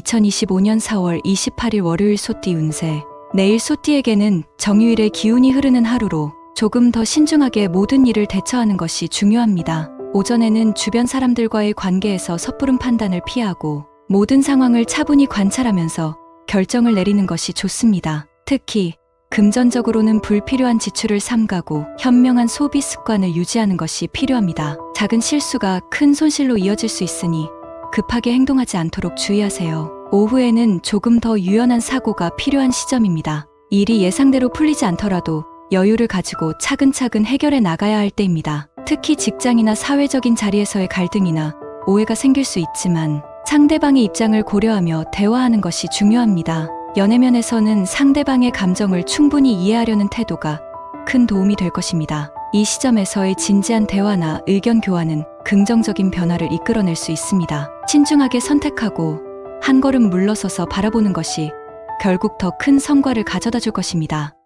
2025년 4월 28일 월요일 소띠 운세. 내일 소띠에게는 정유일의 기운이 흐르는 하루로 조금 더 신중하게 모든 일을 대처하는 것이 중요합니다. 오전에는 주변 사람들과의 관계에서 섣부른 판단을 피하고 모든 상황을 차분히 관찰하면서 결정을 내리는 것이 좋습니다. 특히 금전적으로는 불필요한 지출을 삼가고 현명한 소비 습관을 유지하는 것이 필요합니다. 작은 실수가 큰 손실로 이어질 수 있으니 급하게 행동하지 않도록 주의하세요. 오후에는 조금 더 유연한 사고가 필요한 시점입니다. 일이 예상대로 풀리지 않더라도 여유를 가지고 차근차근 해결해 나가야 할 때입니다. 특히 직장이나 사회적인 자리에서의 갈등이나 오해가 생길 수 있지만 상대방의 입장을 고려하며 대화하는 것이 중요합니다. 연애면에서는 상대방의 감정을 충분히 이해하려는 태도가 큰 도움이 될 것입니다. 이 시점에서의 진지한 대화나 의견 교환은 긍정적인 변화를 이끌어낼 수 있습니다. 신중하게 선택하고 한 걸음 물러서서 바라보는 것이 결국 더 큰 성과를 가져다 줄 것입니다.